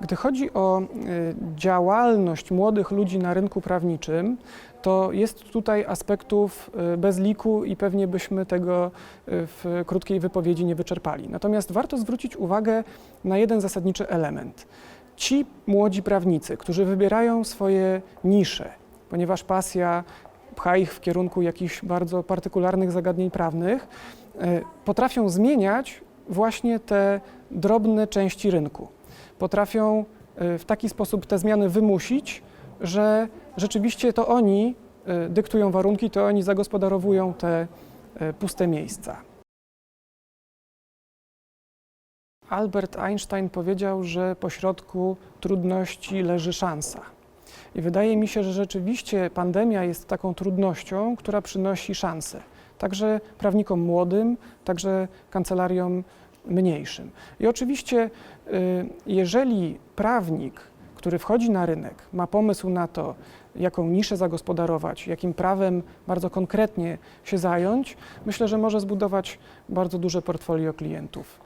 Gdy chodzi o y, działalność młodych ludzi na rynku prawniczym, to jest tutaj aspektów y, bez liku i pewnie byśmy tego y, w krótkiej wypowiedzi nie wyczerpali. Natomiast warto zwrócić uwagę na jeden zasadniczy element. Ci młodzi prawnicy, którzy wybierają swoje nisze, ponieważ pasja pcha ich w kierunku jakichś bardzo partykularnych zagadnień prawnych, potrafią zmieniać właśnie te drobne części rynku potrafią y, w taki sposób te zmiany wymusić, że rzeczywiście to oni y, dyktują warunki, to oni zagospodarowują te y, puste miejsca. Albert Einstein powiedział, że pośrodku trudności leży szansa. I wydaje mi się, że rzeczywiście pandemia jest taką trudnością, która przynosi szansę. Także prawnikom młodym, także kancelariom mniejszym. I oczywiście, y, jeżeli prawnik, który wchodzi na rynek, ma pomysł na to, jaką niszę zagospodarować, jakim prawem bardzo konkretnie się zająć, myślę, że może zbudować bardzo duże portfolio klientów.